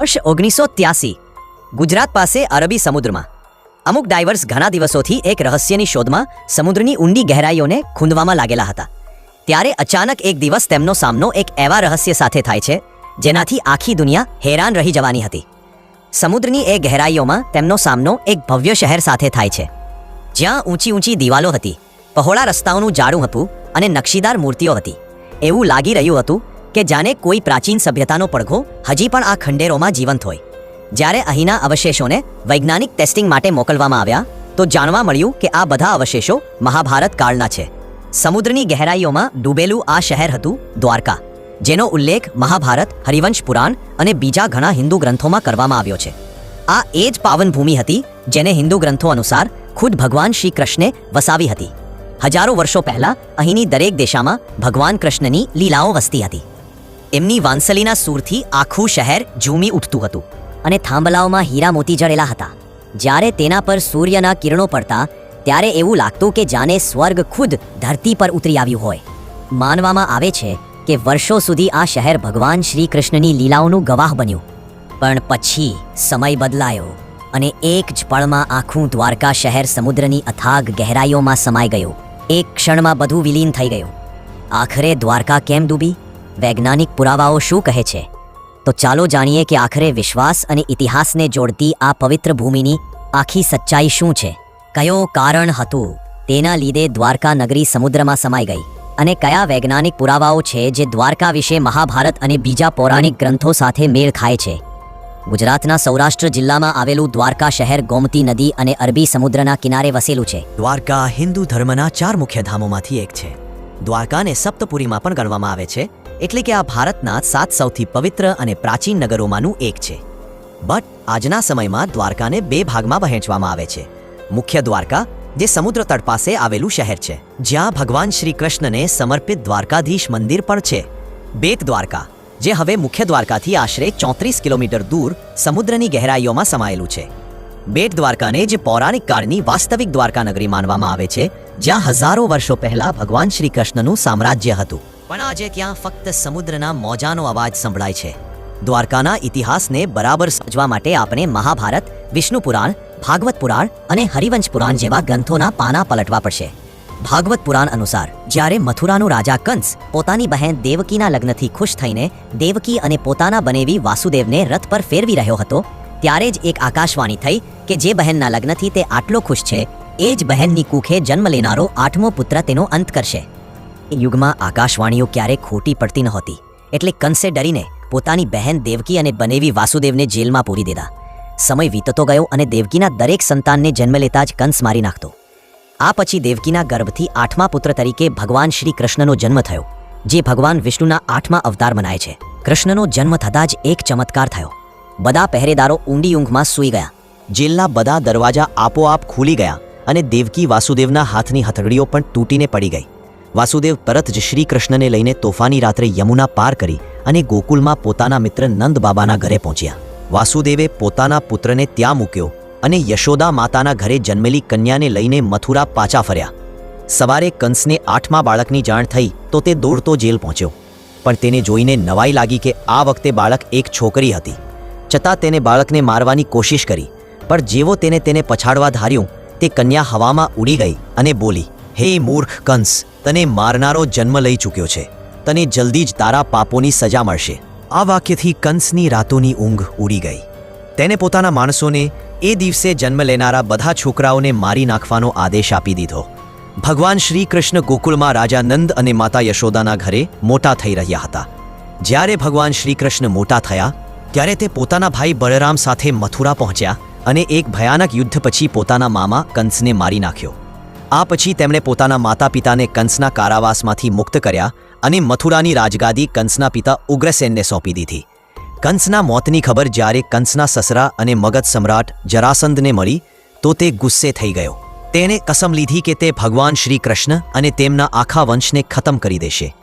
વર્ષ ઓગણીસો ત્યાસી ગુજરાત પાસે અરબી સમુદ્રમાં. અમુક ડાઈવર્સ ઘણા દિવસોથી એક રહસ્યની શોધમાં સમુદ્રની ઊંડી ગહેરાઈઓને ખૂંદવામાં લાગેલા હતા. ત્યારે અચાનક એક દિવસ તેમનો સામનો એક એવા રહસ્ય સાથે થાય છે, જેનાથી આખી દુનિયા હેરાન રહી જવાની હતી. સમુદ્રની એ ગહેરાઈઓમાં તેમનો સામનો એક ભવ્ય શહેર સાથે થાય છે. જ્યાં ઊંચી ઊંચી દિવાલો હતી, પહોળા રસ્તાઓનું જાડું હતું અને નકશીદાર મૂર્તિઓ હતી. એવું લાગી રહ્યું હતું કે જાણે કોઈ પ્રાચીન સભ્યતાનો પડઘો હજી પણ આ ખંડેરોમાં જીવંત હોય. જ્યારે અહીંના અવશેષોને વૈજ્ઞાનિક ટેસ્ટિંગ માટે મોકલવામાં આવ્યા, તો જાણવા મળ્યું કે આ બધા અવશેષો મહાભારત કાળના છે. સમુદ્રની ગહેરાઈઓમાં ડૂબેલું આ શહેર હતું દ્વારકા, જેનો ઉલ્લેખ મહાભારત, હરિવંશ પુરાણ અને બીજા ઘણા હિન્દુ ગ્રંથોમાં કરવામાં આવ્યો છે. આ એ જ પાવન ભૂમિ હતી જેને હિન્દુ ગ્રંથો અનુસાર ખુદ ભગવાન શ્રી કૃષ્ણે વસાવી હતી. હજારો વર્ષો પહેલા અહીંની દરેક દેશામાં ભગવાન કૃષ્ણની લીલાઓ વસતી હતી. એમની વાંસલીના સૂરથી આખું શહેર ઝૂમી ઉઠતું હતું અને થાંભલાઓમાં હીરા મોતી જડેલા હતા. જ્યારે તેના પર સૂર્યના કિરણો પડતા, ત્યારે એવું લાગતું કે જાણે સ્વર્ગ ખુદ ધરતી પર ઉતરી આવ્યું હોય. માનવામાં આવે છે કે વર્ષો સુધી આ શહેર ભગવાન શ્રી કૃષ્ણની લીલાઓનું ગવાહ બન્યું. પણ પછી સમય બદલાયો અને એક જ પળમાં આખું દ્વારકા શહેર સમુદ્રની અથાગ ગહેરાઈઓમાં સમાઈ ગયું. એક ક્ષણમાં બધું વિલીન થઈ ગયું. આખરે દ્વારકા કેમ ડૂબી? વૈજ્ઞાનિક પુરાવાઓ શું કહે છે? તો ચાલો જાણીએ કે આખરે વિશ્વાસ અને ઇતિહાસને જોડતી આ પવિત્ર ભૂમિની આખી સચ્ચાઈ શું છે? કયો કારણ હતું? તેના લીધે દ્વારકા નગરી સમુદ્રમાં સમાઈ ગઈ. અને કયા વૈજ્ઞાનિક પુરાવાઓ છે જે દ્વારકા વિશે મહાભારત અને બીજા પૌરાણિક ગ્રંથો સાથે મેળ ખાય છે? ગુજરાતના સૌરાષ્ટ્ર જિલ્લામાં આવેલું દ્વારકા શહેર ગોમતી નદી અને અરબી સમુદ્રના કિનારે વસેલું છે. દ્વારકા હિન્દુ ધર્મના ચાર મુખ્ય ધામોમાંથી એક છે. દ્વારકાને સપ્તપુરીમાં પણ ગણવામાં આવે છે, એટલે કે આ ભારતના સાત સૌથી પવિત્ર અને પ્રાચીન નગરોમાંનું એક છે. બટ, આજના સમયમાં દ્વારકાને બે ભાગમાં વહેંચવામાં આવે છે. મુખ્ય દ્વારકા, જે સમુદ્ર તટ પાસે આવેલું શહેર છે, જ્યાં ભગવાન શ્રી કૃષ્ણને સમર્પિત દ્વારકાધીશ મંદિર પણ છે. બેટ દ્વારકા, જે હવે મુખ્ય દ્વારકાથી આશરે ચોત્રીસ કિલોમીટર દૂર સમુદ્રની ગહેરાઈઓમાં સમાયેલું છે. બેટ દ્વારકાને જે પૌરાણિક કાળની વાસ્તવિક દ્વારકા નગરી માનવામાં આવે છે જ્યાં હજારો વર્ષો પહેલા ભગવાન શ્રી કૃષ્ણનું સામ્રાજ્ય હતું. પણ આજે ત્યાં ફક્ત સમુદ્રના મોજાનો અવાજ સંભળાય છે. દ્વારકાના ઇતિહાસને બરાબર સમજવા માટે આપણે મહાભારત, વિષ્ણુ પુરાણ, ભાગવત પુરાણ અને હરિવંશ પુરાણ જેવા ગ્રંથોના પાના પલટવા પડશે. ભાગવત પુરાણ અનુસાર, જ્યારે મથુરાનો રાજા કંસ પોતાની બહેન દેવકીના લગ્નથી ખુશ થઈને દેવકી અને પોતાના બનેવી વાસુદેવને રથ પર ફેરવી રહ્યો હતો, ત્યારે જ એક આકાશવાણી થઈ કે જે બહેનના લગ્નથી તે આટલો ખુશ છે એ જ બહેનની કુખે જન્મ લેનારો આઠમો પુત્ર તેનો અંત કરશે. યુગમાં આકાશવાણીઓ ક્યારેય ખોટી પડતી નહોતી, એટલે કંસે ડરીને પોતાની બહેન દેવકી અને બનેવી વાસુદેવને જેલમાં પૂરી દીધા. સમય વીતતો ગયો અને દેવકીના દરેક સંતાનને જન્મ લેતા જ કંસ મારી નાખતો. આ પછી દેવકીના ગર્ભથી આઠમા પુત્ર તરીકે ભગવાન શ્રી કૃષ્ણનો જન્મ થયો, જે ભગવાન વિષ્ણુના આઠમા અવતાર મનાય છે. કૃષ્ણનો જન્મ થતાં જ એક ચમત્કાર થયો. બધા પહેરેદારો ઊંડી ઊંઘમાં સૂઈ ગયા. જેલના બધા દરવાજા આપોઆપ ખુલી ગયા. અને દેવકી વાસુદેવના હાથની હથગડીઓ પણ તૂટીને પડી ગઈ. વાસુદેવ તરત જ શ્રી કૃષ્ણને લઈને તોફાની રાત્રે યમુના પાર કરી અને ગોકુલમાં પોતાના મિત્ર નંદ બાબાના ઘરે પહોંચ્યા. વાસુદેવે પોતાના પુત્રને ત્યાં મૂક્યો અને યશોદા માતાના ઘરે જન્મેલી કન્યાને લઈને મથુરા પાછા ફર્યા. સવારે કંસને આઠમા બાળકની જાણ થઈ તો તે દોડતો જેલ પહોંચ્યો. પણ તેને જોઈને નવાઈ લાગી કે આ વખતે બાળક એક છોકરી હતી. છતાં તેને બાળકને મારવાની કોશિશ કરી, પણ જેવો તેને તેને પછાડવા ધાર્યું તે કન્યા હવામાં ઉડી ગઈ અને બોલી, હે મૂર્ખ કંસ, તને મારનારો જન્મ લઈ ચૂક્યો છે. તને જલ્દી જ તારા પાપોની સજા મળશે. આ વાક્યથી કંસની રાતોની ઊંઘ ઉડી ગઈ. તેને પોતાના માણસોને એ દિવસે જન્મ લેનારા બધા છોકરાઓને મારી નાખવાનો આદેશ આપી દીધો. ભગવાન શ્રી કૃષ્ણ ગોકુળમાં રાજા નંદ અને માતા યશોદાના ઘરે મોટા થઈ રહ્યા હતા. જ્યારે ભગવાન શ્રી કૃષ્ણ મોટા થયા, ત્યારે તે પોતાના ભાઈ બળરામ સાથે મથુરા પહોંચ્યા અને એક ભયાનક યુદ્ધ પછી પોતાના મામા કંસને મારી નાખ્યો. આ પછી તેમણે પોતાના માતા પિતાને કંસના કારાવાસમાંથી મુક્ત કર્યા અને મથુરાની રાજગાદી કંસના પિતા ઉગ્રસેનને સોંપી દીધી. કંસના મોતની ખબર જ્યારે કંસના સસરા અને મગધ સમ્રાટ જરાસંધને મળી, તો તે ગુસ્સે થઈ ગયો. તેણે કસમ લીધી કે તે ભગવાન શ્રી કૃષ્ણ અને તેમના આખા વંશને ખતમ કરી દેશે.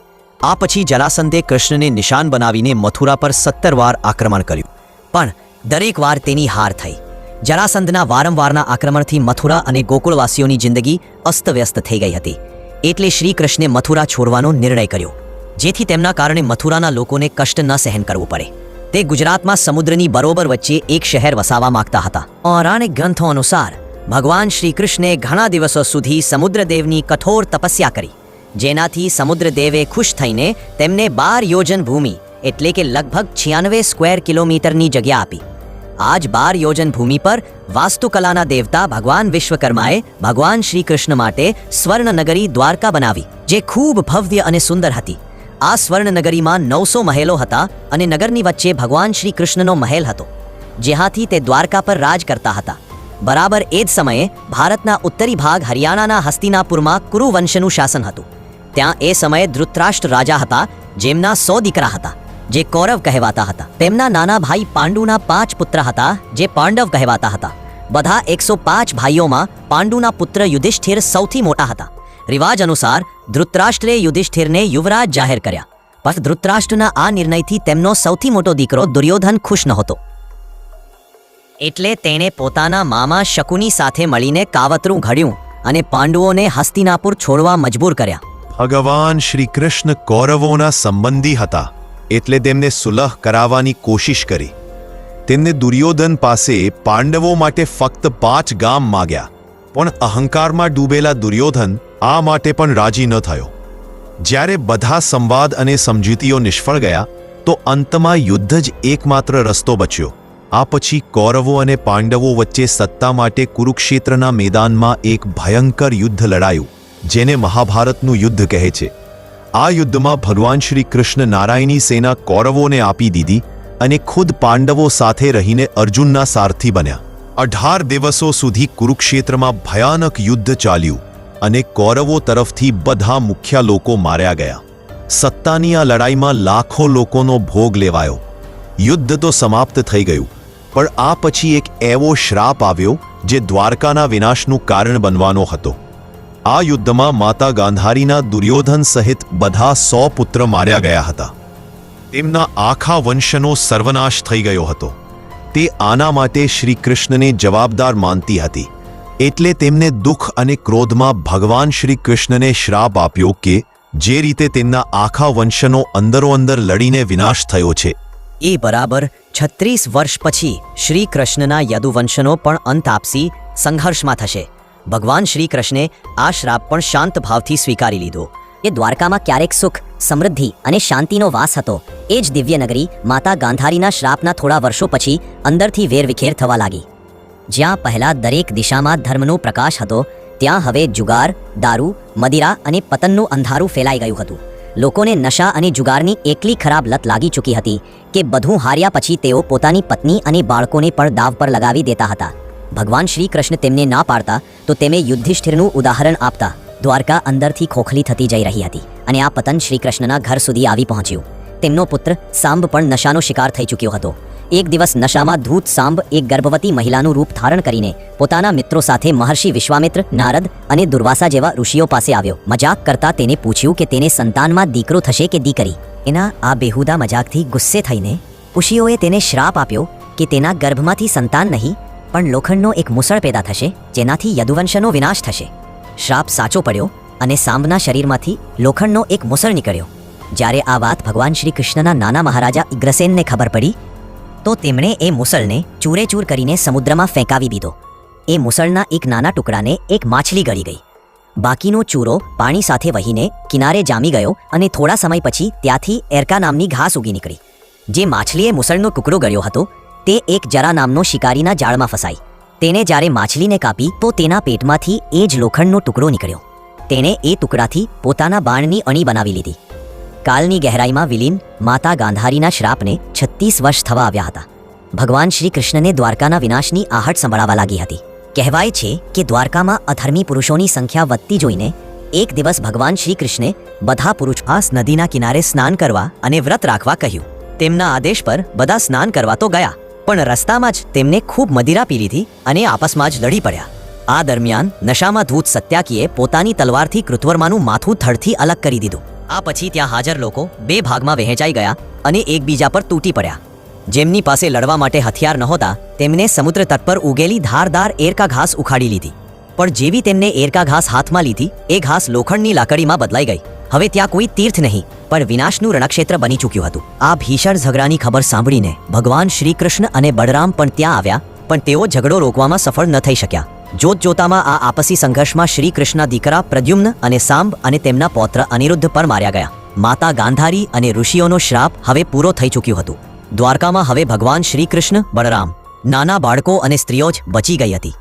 આ પછી જરાસંધે કૃષ્ણને નિશાન બનાવીને મથુરા પર સત્તર વાર આક્રમણ કર્યું. પણ દરેક વાર તેની હાર થઈ. જરાસંધના વારંવારના આક્રમણથી મથુરા અને ગોકુળવાસીઓની જિંદગી અસ્તવ્યસ્ત થઈ ગઈ હતી. એટલે શ્રી કૃષ્ણે મથુરા છોડવાનો નિર્ણય કર્યો, જેથી તેમના કારણે મથુરાના લોકોને કષ્ટ ન સહન કરવું પડે. તે ગુજરાતમાં સમુદ્રની બરોબર વચ્ચે એક શહેર વસાવા માંગતા હતા. પૌરાણિક ગ્રંથો અનુસાર, ભગવાન શ્રી કૃષ્ણે ઘણા દિવસો સુધી સમુદ્રદેવની કઠોર તપસ્યા કરી, જેનાથી સમુદ્રદેવે ખુશ થઈને તેમને બાર યોજન ભૂમિ, એટલે કે લગભગ છિયાનવે સ્ક્વેર કિલોમીટરની જગ્યા આપી. આજ બાર યોજન ભૂમિ પર વાસ્તુકલાના દેવતા ભગવાન વિશ્વકર્માએ ભગવાન શ્રી કૃષ્ણ માટે સ્વર્ણનગરી દ્વારકા બનાવી, જે ખૂબ ભવ્ય અને સુંદર હતી. આ સ્વર્ણનગરીમાં નવસો મહેલો હતા અને નગરની વચ્ચે ભગવાન શ્રી કૃષ્ણનો મહેલ હતો જ્યાંથી તે દ્વારકા પર રાજ કરતા હતા. બરાબર એ જ સમયે ભારતના ઉત્તરી ભાગ હરિયાણાના હસ્તિનાપુરમાં કુરુવંશનું શાસન હતું. ત્યાં એ સમયે ધૃતરાષ્ટ્ર રાજા હતા, જેમના સો દીકરા હતા. જે કૌરવ કહેવાતા હતા. તેમના નાના ભાઈ પાંડુના પાંચ પુત્ર હતા, જે પાંડવ કહેવાતા હતા. બધા એકસો પાંચ ભાઈઓમાં પાંડુના પુત્ર યુધિષ્ઠિર સૌથી મોટા હતા. રિવાજ અનુસાર ધૃતરાષ્ટ્રે યુધિષ્ઠિરને યુવરાજ જાહેર કર્યા. પણ ધૃતરાષ્ટ્રના આ નિર્ણયથી તેમનો સૌથી મોટો દીકરો દુર્યોધન ખુશ નહોતો. એટલે તેણે પોતાના મામા શકુની સાથે મળીને કાવતરું ઘડ્યું અને પાંડુઓને હસ્તિનાપુર છોડવા મજબૂર કર્યા. ભગવાન શ્રી કૃષ્ણ કૌરવોના સંબંધી હતા. એટલે તેમને સુલહ કરાવવાની કોશિશ કરી. તેમને દુર્યોધન પાસે પાંડવો માટે ફક્ત પાંચ ગામ માગ્યા, પણ અહંકારમાં ડૂબેલા દુર્યોધન આ માટે પણ રાજી ન થયો. જ્યારે બધા સંવાદ અને સમજૂતીઓ નિષ્ફળ ગયા, તો અંતમાં યુદ્ધ જ એકમાત્ર રસ્તો બચ્યો. આ પછી કૌરવો અને પાંડવો વચ્ચે સત્તા માટે કુરુક્ષેત્રના મેદાનમાં એક ભયંકર યુદ્ધ લડાયું, જેને મહાભારતનું યુદ્ધ કહે છે. આ યુદ્ધમાં ભગવાન શ્રી કૃષ્ણ નારાયણી સેના કૌરવોને આપી દીધી અને ખુદ પાંડવો સાથે રહીને અર્જુનના સારથી બન્યા. અઢાર દિવસો સુધી કુરુક્ષેત્રમાં ભયાનક યુદ્ધ ચાલ્યું અને કૌરવો તરફથી બધા મુખ્ય લોકો માર્યા ગયા. સત્તાની આ લડાઈમાં લાખો લોકોનો ભોગ લેવાયો. યુદ્ધ તો સમાપ્ત થઈ ગયું, પણ આ પછી એક એવો શ્રાપ આવ્યો જે દ્વારકાના વિનાશનું કારણ બનવાનો હતો. આ યુદ્ધમાં માતા ગાંધારીના દુર્યોધન સહિત બધા સો પુત્ર માર્યા ગયા હતા. તેમના આખા વંશનો સર્વનાશ થઈ ગયો હતો. તે આના માટે શ્રી કૃષ્ણને જવાબદાર માનતી હતી. એટલે તેમને દુઃખ અને ક્રોધમાં ભગવાન શ્રી કૃષ્ણને શ્રાપ આપ્યો કે જે રીતે તેમના આખા વંશનો અંદરોઅંદર લડીને વિનાશ થયો છે. એ બરાબર છત્રીસ વર્ષ પછી શ્રી કૃષ્ણના યદુવંશનો પણ અંત આપસી સંઘર્ષમાં થશે. ભગવાન શ્રી કૃષ્ણે આ શ્રાપ પણ શાંત ભાવથી સ્વીકારી લીધો. એ દ્વારકામાં ક્યારેક સુખ, સમૃદ્ધિ અને શાંતિનો વાસ હતો. એ જ દિવ્ય નગરી માતા ગાંધારીના શ્રાપના થોડા વર્ષો પછી અંદરથી વેરવિખેર થવા લાગી. જ્યાં પહેલાં દરેક દિશામાં ધર્મનો પ્રકાશ હતો, ત્યાં હવે જુગાર, દારૂ, મદિરા અને પતનનું અંધારું ફેલાઈ ગયું હતું. લોકોને નશા અને જુગારની એકલી ખરાબ લત લાગી ચૂકી હતી કે બધું હાર્યા પછી તેઓ પોતાની પત્ની અને બાળકોને પણ દાવ પર લગાવી દેતા હતા. ભગવાન શ્રી કૃષ્ણ તેમને ના પાડતા, તો તેમે યુદ્ધિષ્ઠિરનું ઉદાહરણ આપતા. દ્વારકા અંદરથી ખોખલી થતી જઈ રહી હતી અને આ પતન શ્રી ઘર સુધી આવી પહોંચ્યું. તેમનો પુત્ર સાંબ પણ નશાનો શિકાર થઈ ચૂક્યો હતો. એક દિવસ નશામાં ધૂત સાંબ એક ગર્ભવતી મહિલાનું રૂપ ધારણ કરીને પોતાના મિત્રો સાથે મહર્ષિ વિશ્વામિત્ર, નારદ અને દુર્વાસા જેવા ઋષિઓ પાસે આવ્યો. મજાક કરતા તેને પૂછ્યું કે તેને સંતાનમાં દીકરો થશે કે દીકરી? એના આ બેહુદા મજાકથી ગુસ્સે થઈને ઋષિઓએ તેને શ્રાપ આપ્યો કે તેના ગર્ભમાંથી સંતાન નહીં પણ લોખંડનો એક મુસળ પેદા થશે, જેનાથી યદુવંશનો વિનાશ થશે. શ્રાપ સાચો પડ્યો અને સાંબના શરીરમાંથી લોખંડનો એક મુસળ નીકળ્યો. જ્યારે આ વાત ભગવાન શ્રી કૃષ્ણના નાના મહારાજા ઇગ્રસેનને ખબર પડી, તો તેમણે એ મુસળને ચૂરેચૂર કરીને સમુદ્રમાં ફેંકાવી દીધો. એ મુસળના એક નાના ટુકડાને એક માછલી ગળી ગઈ. બાકીનો ચૂરો પાણી સાથે વહીને કિનારે જામી ગયો અને થોડા સમય પછી ત્યાંથી એરકા નામની ઘાસ ઉગી નીકળી. જે માછલીએ મુસળનો ટુકડો ગળ્યો હતો તે એક જરા નામનો શિકારીના જાળમાં ફસાઈ. તેને જ્યારે માછલીને કાપી, તો તેના પેટમાંથી એ જ લોખંડનો ટુકડો નીકળ્યો. તેણે એ ટુકડાથી પોતાના બાણની અણી બનાવી લીધી. કાલની ગહેરાઈમાં વિલીન માતા ગાંધારીના શ્રાપને છત્રીસ વર્ષ થવા આવ્યા હતા. ભગવાન શ્રી કૃષ્ણને દ્વારકાના વિનાશની આહટ સંભળાવા લાગી હતી. કહેવાય છે કે દ્વારકામાં અધર્મી પુરુષોની સંખ્યા વધતી જોઈને, એક દિવસ ભગવાન શ્રી કૃષ્ણે બધા પુરુષ આસ નદીના કિનારે સ્નાન કરવા અને વ્રત રાખવા કહ્યું. તેમના આદેશ પર બધા સ્નાન કરવા તો ગયા. પણ રસ્તામાં જ તેમને ખૂબ મદિરા પી લીધી અને આપસમાં જ લડી પડ્યા. આ દરમિયાન નશામાં ધૂત સત્યાકીએ પોતાની તલવારથી કૃતવર્માનું માથું થડથી અલગ કરી દીધું. આ પછી ત્યાં હાજર લોકો બે ભાગમાં વહેંચાઈ ગયા અને એકબીજા પર તૂટી પડ્યા. જેમની પાસે લડવા માટે હથિયાર નહોતા, તેમને સમુદ્ર તટ પર ઉગેલી ધારદાર એરકા ઘાસ ઉખાડી લીધી. પણ જેવી તેમને એરકા ઘાસ હાથમાં લીધી, એ ઘાસ લોખંડની લાકડીમાં બદલાઈ ગઈ. હવે ત્યાં કોઈ તીર્થ નહીં, પણ વિનાશનું રણક્ષેત્ર બની ચૂક્યું હતું. આ ભીષણ ઝઘડાની ખબર સાંભળીને ભગવાન શ્રી કૃષ્ણ અને બળરામ પણ ત્યાં આવ્યા, પણ તેઓ ઝઘડો રોકવામાં સફળ ન થઈ શક્યા. જોત જોતામાં આ આપસી સંઘર્ષમાં શ્રી કૃષ્ણના દીકરા પ્રદ્યુમ્ન અને સાંબ અને તેમના પૌત્ર અનિરુદ્ધ પણ માર્યા ગયા. માતા ગાંધારી અને ઋષિઓનો શ્રાપ હવે પૂરો થઈ ચૂક્યું હતું. દ્વારકામાં હવે ભગવાન શ્રી કૃષ્ણ બળરામ, નાના બાળકો અને સ્ત્રીઓ જ બચી ગઈ હતી.